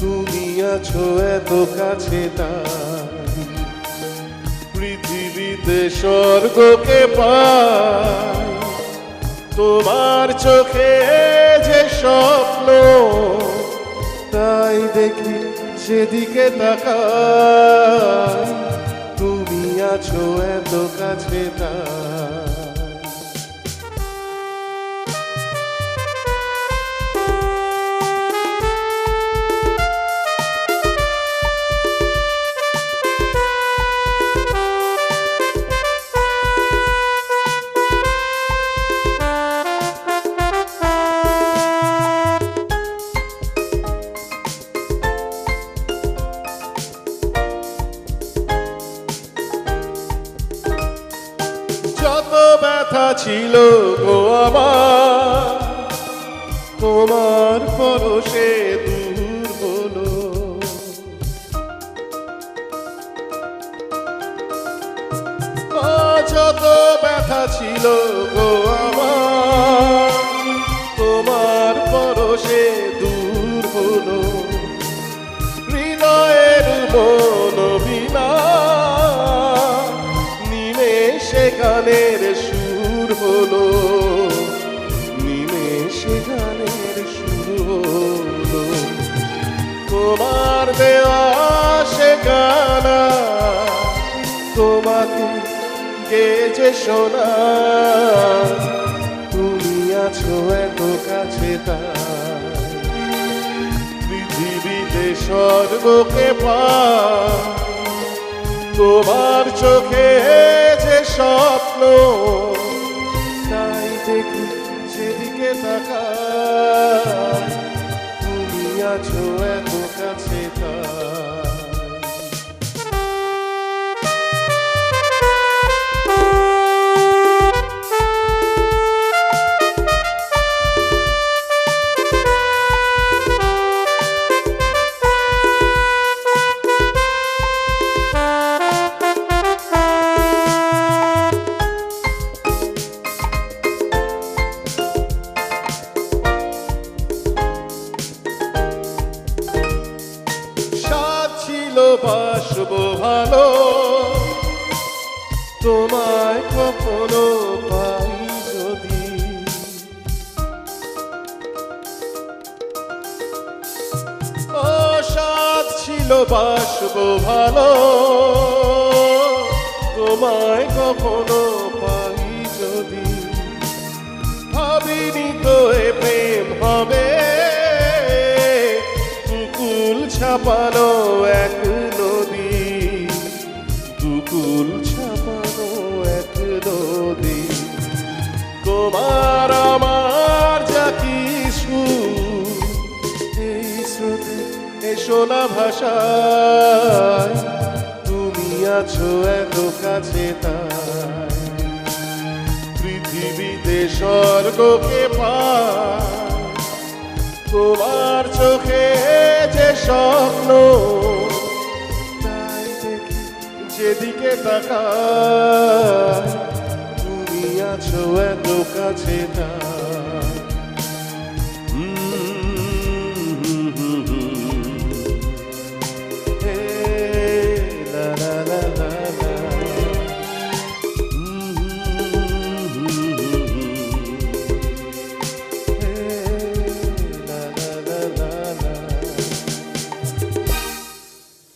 তুমি আছো এত কাছে পৃথিবীতে স্বর্গকে পাই। তোমার চোখে যে স্বপ্ন, তাই দেখি সেদিকে তাকাই। তুমি আছো এত কাছে তাই। ব্যথা ছিল গো আমার। তোমার পরশে দূর হলো। যত ব্যথা ছিল গো আমার। তোমার পরশে দূর হলো। হৃদয়ের মন বিনা, নিমেষে গানের তোমার দেওয়া সে গানা তোমাকে গেছে শোনা তুমি আছো এত কাছে তাই। পৃথিবীতে স্বর্গকে পাই তোমার চোখে যে স্বপ্ন, তাই দেখি সেদিকে তাকাই। তুমি বাসব ভালো। তোমায় কখনো পাই যদি। সাত ছিল বাসব ভালো। তোমায় কখনো পাই যদি। ভাবিনি তো প্রেম হবে। দুকুল ছাপানো এক দুকুল ছাপানো এক নদী। তোমার আমার এই তুমি আছো এত কাছে তাই। পৃথিবীতে স্বর্গকে পাই তোমার চোখে যে স্বপ্ন যেদিকে তাকা তুমি আছো এত কাছে তাই